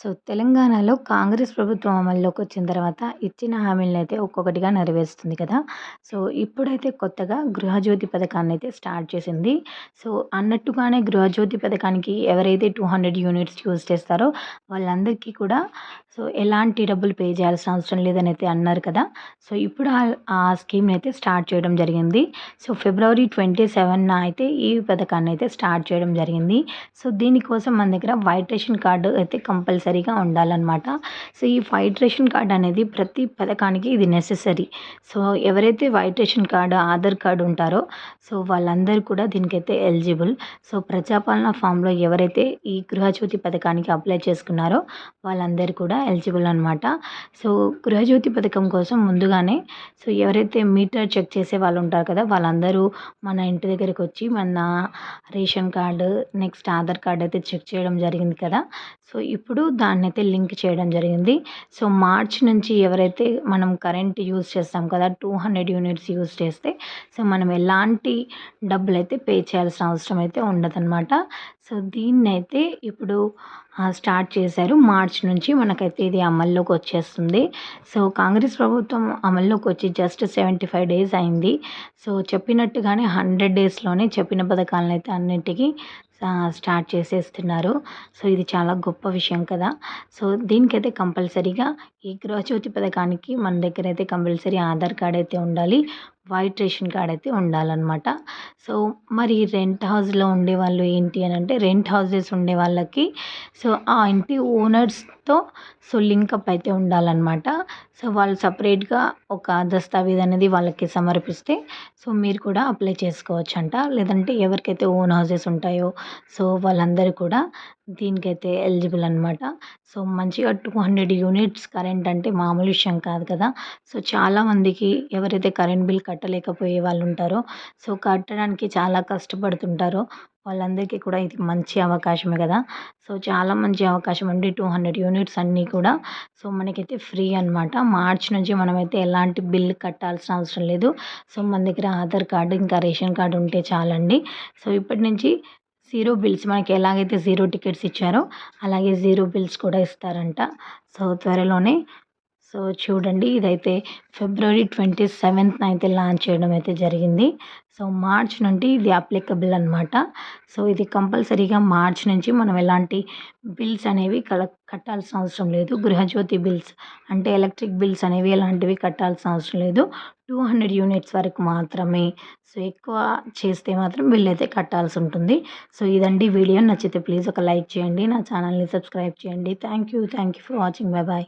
so తెలంగాణలో కాంగ్రెస్ ప్రభుత్వం అమల్లోకి వచ్చిన తర్వాత ఇచ్చిన హామీలను అయితే ఒక్కొక్కటిగా నెరవేరుస్తుంది కదా. సో ఇప్పుడైతే కొత్తగా గృహజ్యోతి పథకాన్ని అయితే స్టార్ట్ చేసింది. సో అన్నట్టుగానే గృహజ్యోతి పథకానికి ఎవరైతే టూ హండ్రెడ్ యూనిట్స్ యూజ్ చేస్తారో వాళ్ళందరికీ కూడా సో ఎలాంటి డబ్బులు పే చేయాల్సిన అవసరం లేదని అయితే అన్నారు కదా. సో ఇప్పుడు ఆ స్కీమ్ని అయితే స్టార్ట్ చేయడం జరిగింది. సో ఫిబ్రవరి ట్వంటీ సెవెన్న అయితే ఈ పథకాన్ని అయితే స్టార్ట్ చేయడం జరిగింది. సో దీనికోసం మన దగ్గర వైట్ రేషన్ కార్డు అయితే కంపల్సరీ కంపల్సరీగా ఉండాలన్నమాట. సో ఈ వైట్ రేషన్ కార్డు అనేది ప్రతి పథకానికి ఇది నెససరీ సో ఎవరైతే white ration card Aadhaar card ఉంటారో సో వాళ్ళందరూ కూడా దీనికైతే ఎలిజిబుల్ సో ప్రజాపాలన ఫామ్లో ఎవరైతే ఈ గృహజ్యోతి పథకానికి అప్లై చేసుకున్నారో వాళ్ళందరూ కూడా ఎలిజిబుల్ అనమాట సో గృహజ్యోతి పథకం కోసం ముందుగానే సో ఎవరైతే మీటర్ చెక్ చేసే వాళ్ళు ఉంటారు కదా వాళ్ళందరూ మన ఇంటి దగ్గరికి వచ్చి మన ration card next Aadhaar card అయితే చెక్ చేయడం జరిగింది కదా. సో ఇప్పుడు దాన్ని అయితే లింక్ చేయడం జరిగింది. సో మార్చ్ నుంచి ఎవరైతే మనం కరెంట్ యూజ్ చేస్తాం కదా టూ హండ్రెడ్ యూనిట్స్ యూజ్ చేస్తే సో మనం ఎలాంటి డబ్బులు అయితే పే చేయాల్సిన అవసరం అయితే ఉండదన్నమాట. సో దీన్ని అయితే ఇప్పుడు స్టార్ట్ చేశారు. మార్చ్ నుంచి మనకైతే ఇది అమల్లోకి వచ్చేస్తుంది. సో కాంగ్రెస్ ప్రభుత్వం అమల్లోకి వచ్చి జస్ట్ సెవెంటీ ఫైవ్ డేస్ అయింది. సో చెప్పినట్టుగానే హండ్రెడ్ డేస్లోనే చెప్పిన పథకాలను అయితే అన్నింటికి స్టార్ట్ చేసేస్తున్నారు. సో ఇది చాలా గొప్ప విషయం కదా. సో దీనికైతే కంపల్సరీగా ఈ గృహజ్యోతి పథకానికి మన దగ్గర అయితే కంపల్సరీ ఆధార్ కార్డ్ అయితే ఉండాలి. వైట్ రేషన్ కార్డ్ అయితే ఉండాలన్నమాట. సో మరి రెంట్ హౌస్లో ఉండే వాళ్ళు ఏంటి అని అంటే రెంట్ హౌసెస్ ఉండే వాళ్ళకి సో ఆ ఇంటి ఓనర్స్తో సో లింకప్ అయితే ఉండాలన్నమాట. సో వాళ్ళు సపరేట్గా ఒక దస్తావేజ్ అనేది వాళ్ళకి సమర్పిస్తే సో మీరు కూడా అప్లై చేసుకోవచ్చు అంట లేదంటే ఎవరికైతే ఓన్ హౌసెస్ ఉంటాయో సో వాళ్ళందరూ కూడా దీనికైతే ఎలిజిబుల్ అనమాట సో మంచిగా టూ హండ్రెడ్ యూనిట్స్ కరెంట్ అంటే మామూలు విషయం కాదు కదా. సో చాలామందికి ఎవరైతే కరెంట్ బిల్ కట్టలేకపోయే వాళ్ళు ఉంటారు సో కట్టడానికి చాలా కష్టపడుతుంటారు. వాళ్ళందరికీ కూడా ఇది మంచి అవకాశమే కదా. సో చాలా మంచి అవకాశం అండి. టూ హండ్రెడ్ యూనిట్స్ అన్నీ కూడా. సో మనకైతే ఫ్రీ అనమాట మార్చ్ నుంచి మనమైతే ఎలాంటి బిల్ కట్టాల్సిన అవసరం లేదు. సో మన దగ్గర ఆధార్ కార్డు ఇంకా రేషన్ కార్డు ఉంటే చాలండి. సో ఇప్పటి నుంచి జీరో బిల్స్ మనకి ఎలాగైతే జీరో టికెట్స్ ఇచ్చారో అలాగే జీరో బిల్స్ కూడా ఇస్తారంట. సో త్వరలోనే సో చూడండి ఇదైతే ఫిబ్రవరి ట్వంటీ సెవెంత్న అయితే లాంచ్ చేయడం అయితే జరిగింది. సో మార్చ్ నుండి ఇది అప్లికబుల్ అనమాట సో ఇది కంపల్సరీగా మార్చ్ నుంచి మనం ఎలాంటి బిల్స్ అనేవి కల కట్టాల్సిన అవసరం లేదు. గృహజ్యోతి బిల్స్ అంటే ఎలక్ట్రిక్ బిల్స్ అనేవి ఎలాంటివి కట్టాల్సిన అవసరం లేదు. టూ హండ్రెడ్ యూనిట్స్ వరకు మాత్రమే. సో ఎక్కువ చేస్తే మాత్రం బిల్ అయితే కట్టాల్సి ఉంటుంది. సో ఇదండి వీడియో. నచ్చితే ప్లీజ్ ఒక లైక్ చేయండి. నా ఛానల్ని సబ్స్క్రైబ్ చేయండి. Thank you thank you for watching. Bye bye.